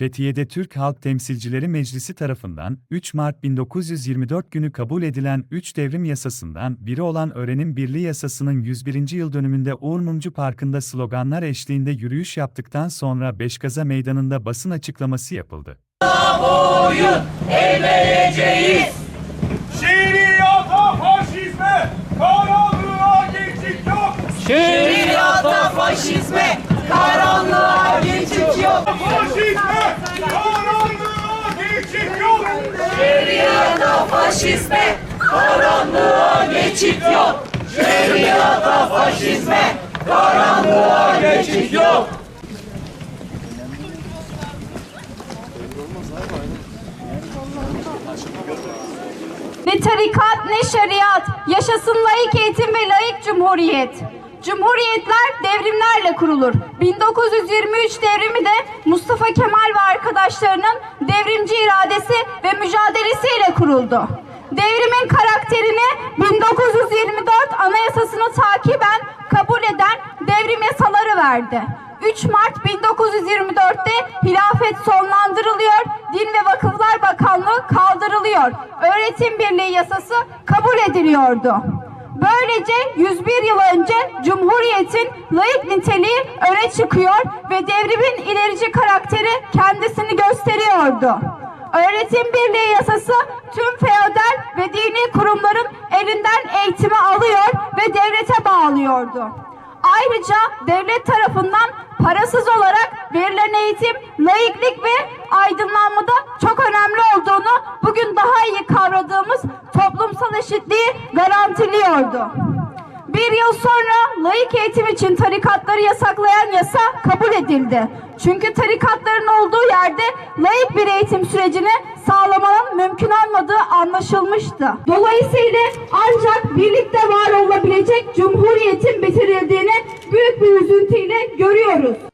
Fethiye'de Türk Halk Temsilcileri Meclisi tarafından 3 Mart 1924 günü kabul edilen 3 devrim yasasından biri olan Öğrenim Birliği Yasası'nın 101. yıl dönümünde Uğur Mumcu Parkı'nda sloganlar eşliğinde yürüyüş yaptıktan sonra Beşgaza Meydanı'nda basın açıklaması yapıldı. Şiiriyata faşizme, karanlığa geçit yok. Şeriata faşizme, karanlığa geçit yok. Faşizme, faşizme, karanlığa geçit yok. Şeriata faşizme, karanlığa geçit yok. Ne tarikat ne şeriat, yaşasın layık eğitim ve layık cumhuriyet. Cumhuriyetler devrimlerle kurulur. 1923 devrimi de Mustafa Kemal ve arkadaşlarının devrimci iradesi ve mücadelesiyle kuruldu. Devrimin karakterini 1924 Anayasasını takiben kabul eden devrim yasaları verdi. 3 Mart 1924'te hilafet sonlandırılıyor, Din ve Vakıflar Bakanlığı kaldırılıyor. Öğretim Birliği yasası kabul ediliyordu. Böylece 101 yıl önce Cumhuriyet'in layık niteliği öne çıkıyor ve devrimin ilerici karakteri kendisini gösteriyordu. Öğretim Birliği yasası tüm feodal ve dini kurumların elinden eğitimi alıyor ve devlete bağlıyordu. Ayrıca devlet tarafından parasız olarak verilen eğitim, laiklik ve aydınlanmada çok önemli olduğunu bugün daha iyi kavradığımız toplumsal eşitliği garantiliyordu. Bir yıl sonra laik eğitim için tarikatları yasaklayan yasa kabul edildi. Çünkü tarikatların olduğu yerde laik bir eğitim sürecini sağlamanın mümkün olmadığı anlaşılmıştı. Dolayısıyla ancak birlikte var olabilecek cumhuriyetin bitirildiğini büyük bir üzüntüyle görüyoruz.